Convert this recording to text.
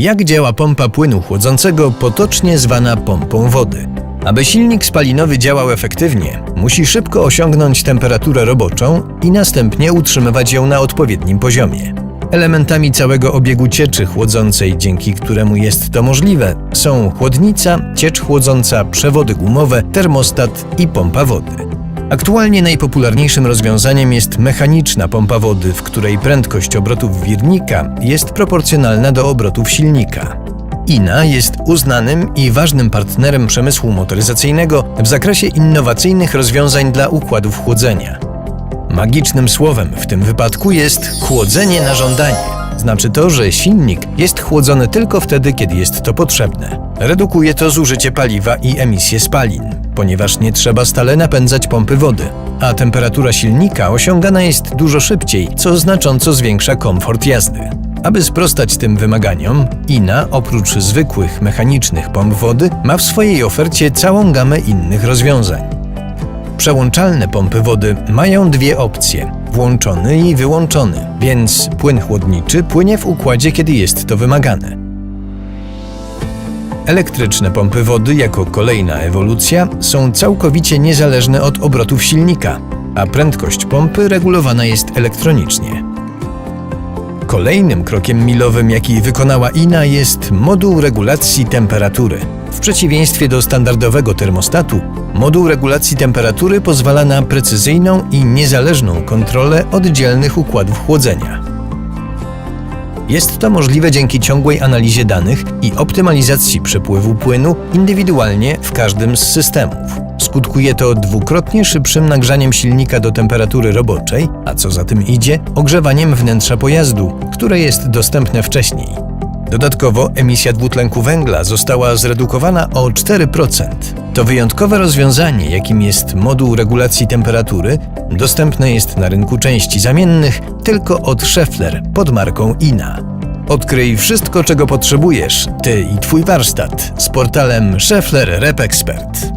Jak działa pompa płynu chłodzącego, potocznie zwana pompą wody? Aby silnik spalinowy działał efektywnie, musi szybko osiągnąć temperaturę roboczą i następnie utrzymywać ją na odpowiednim poziomie. Elementami całego obiegu cieczy chłodzącej, dzięki któremu jest to możliwe, są chłodnica, ciecz chłodząca, przewody gumowe, termostat i pompa wody. Aktualnie najpopularniejszym rozwiązaniem jest mechaniczna pompa wody, w której prędkość obrotów wirnika jest proporcjonalna do obrotów silnika. INA jest uznanym i ważnym partnerem przemysłu motoryzacyjnego w zakresie innowacyjnych rozwiązań dla układów chłodzenia. Magicznym słowem w tym wypadku jest chłodzenie na żądanie. Znaczy to, że silnik jest chłodzony tylko wtedy, kiedy jest to potrzebne. Redukuje to zużycie paliwa i emisję spalin, ponieważ nie trzeba stale napędzać pompy wody, a temperatura silnika osiągana jest dużo szybciej, co znacząco zwiększa komfort jazdy. Aby sprostać tym wymaganiom, INA oprócz zwykłych mechanicznych pomp wody ma w swojej ofercie całą gamę innych rozwiązań. Przełączalne pompy wody mają dwie opcje: włączony i wyłączony, więc płyn chłodniczy płynie w układzie, kiedy jest to wymagane. Elektryczne pompy wody, jako kolejna ewolucja, są całkowicie niezależne od obrotów silnika, a prędkość pompy regulowana jest elektronicznie. Kolejnym krokiem milowym, jaki wykonała INA, jest moduł regulacji temperatury. W przeciwieństwie do standardowego termostatu, moduł regulacji temperatury pozwala na precyzyjną i niezależną kontrolę oddzielnych układów chłodzenia. Jest to możliwe dzięki ciągłej analizie danych i optymalizacji przepływu płynu indywidualnie w każdym z systemów. Skutkuje to dwukrotnie szybszym nagrzaniem silnika do temperatury roboczej, a co za tym idzie, ogrzewaniem wnętrza pojazdu, które jest dostępne wcześniej. Dodatkowo emisja dwutlenku węgla została zredukowana o 4%. To wyjątkowe rozwiązanie, jakim jest moduł regulacji temperatury, dostępne jest na rynku części zamiennych tylko od Schaeffler pod marką INA. Odkryj wszystko, czego potrzebujesz, ty i twój warsztat z portalem Schaeffler Rep Expert.